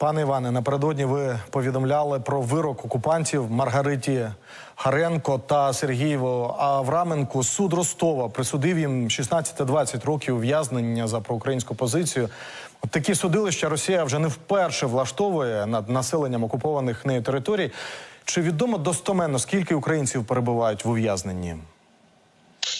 Пане Іване, напередодні ви повідомляли про вирок окупантів Маргариті Харенко та Сергієву Авраменку. Суд Ростова присудив їм 16 та 20 років ув'язнення за проукраїнську позицію. От такі судилища Росія вже не вперше влаштовує над населенням окупованих нею територій. Чи відомо достоменно скільки українців перебувають в ув'язненні?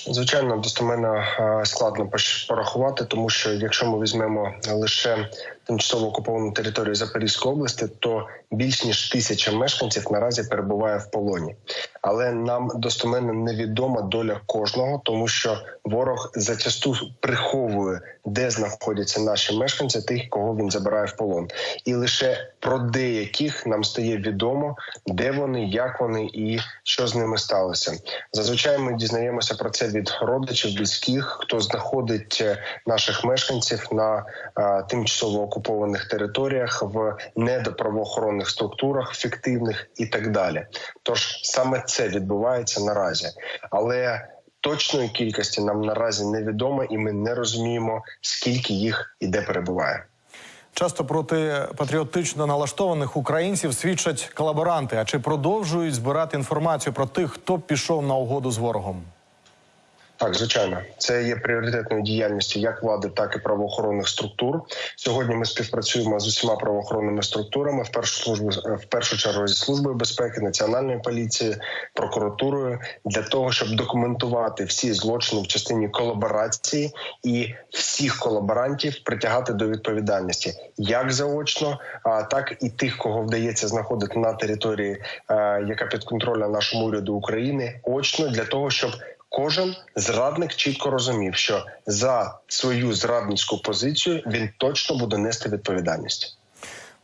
Звичайно, достоменно е, складно порахувати, тому що якщо ми візьмемо лише тимчасово окуповану територію Запорізької області, то більш ніж тисяча мешканців наразі перебуває в полоні. Але нам достоменно невідома доля кожного, тому що ворог зачасту приховує, де знаходяться наші мешканці, тих, кого він забирає в полон, і лише про деяких нам стає відомо, де вони, як вони і що з ними сталося. Зазвичай ми дізнаємося про це від родичів, близьких, хто знаходить е, наших мешканців на е, тимчасово окупованих територіях в недоправоохоронних структурах, фіктивних і так далі. Тож саме це відбувається наразі, але точної кількості нам наразі невідомо, і ми не розуміємо, скільки їх і де перебуває. Часто проти патріотично налаштованих українців свідчать колаборанти. А чи продовжують збирати інформацію про тих, хто пішов на угоду з ворогом? Так, звичайно, це є пріоритетною діяльністю як влади, так і правоохоронних структур. Сьогодні ми співпрацюємо з усіма правоохоронними структурами, в першу службу в першу чергу зі службою безпеки, національною поліцією, прокуратурою для того, щоб документувати всі злочини в частині колаборації і всіх колаборантів притягати до відповідальності, як заочно, а так і тих, кого вдається знаходити на території, е, яка підконтрольна нашому уряду України, очно для того, щоб Кожен зрадник чітко розумів, що за свою зрадницьку позицію він точно буде нести відповідальність.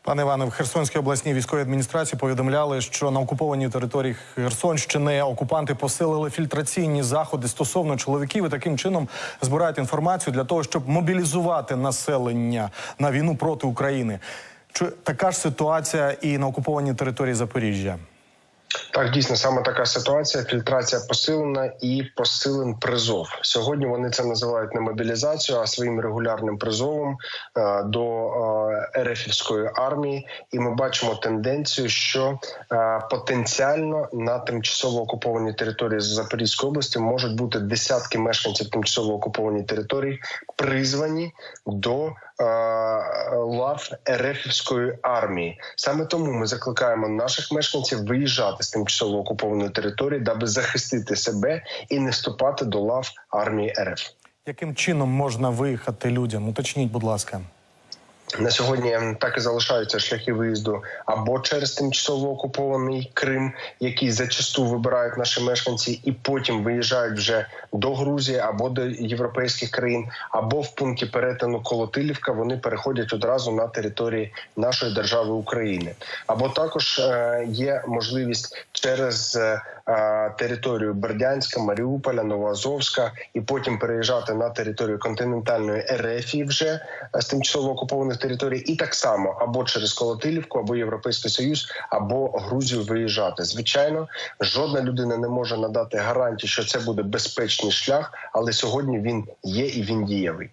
Пане Іване, в Херсонській обласній військовій адміністрації повідомляли, що на окупованій території Херсонщини окупанти посилили фільтраційні заходи стосовно чоловіків і таким чином збирають інформацію для того, щоб мобілізувати населення на війну проти України. Чи така ж ситуація і на окупованій території Запоріжжя? Так, дійсно саме така ситуація. Фільтрація посилена і посилен призов. Сьогодні вони це називають не мобілізацією, а своїм регулярним призовом е, до е, РФівської армії. І ми бачимо тенденцію, що е, потенціально на тимчасово окупованій території Запорізької області можуть бути десятки мешканців тимчасово окупованій території призвані до лав РФівської армії. Саме тому ми закликаємо наших мешканців виїжджати з тимчасово окупованої території, даби захистити себе і не вступати до лав армії РФ. Яким чином можна виїхати людям? Уточніть, будь ласка. На сьогодні так і залишаються шляхи виїзду або через тимчасово окупований Крим, який зачасту вибирають наші мешканці, і потім виїжджають вже до Грузії або до європейських країн, або в пункті перетину Колотилівка вони переходять одразу на території нашої держави України. Або також е, є можливість через е, територію Бердянська, Маріуполя, Новоазовська, і потім переїжджати на територію континентальної Ерефії вже е, з тимчасово окупованих територій, і так само або через Колотилівку, або Європейський Союз, або Грузію виїжджати. Звичайно, жодна людина не може надати гарантії, що це буде безпечний шлях, але сьогодні він є і він дієвий.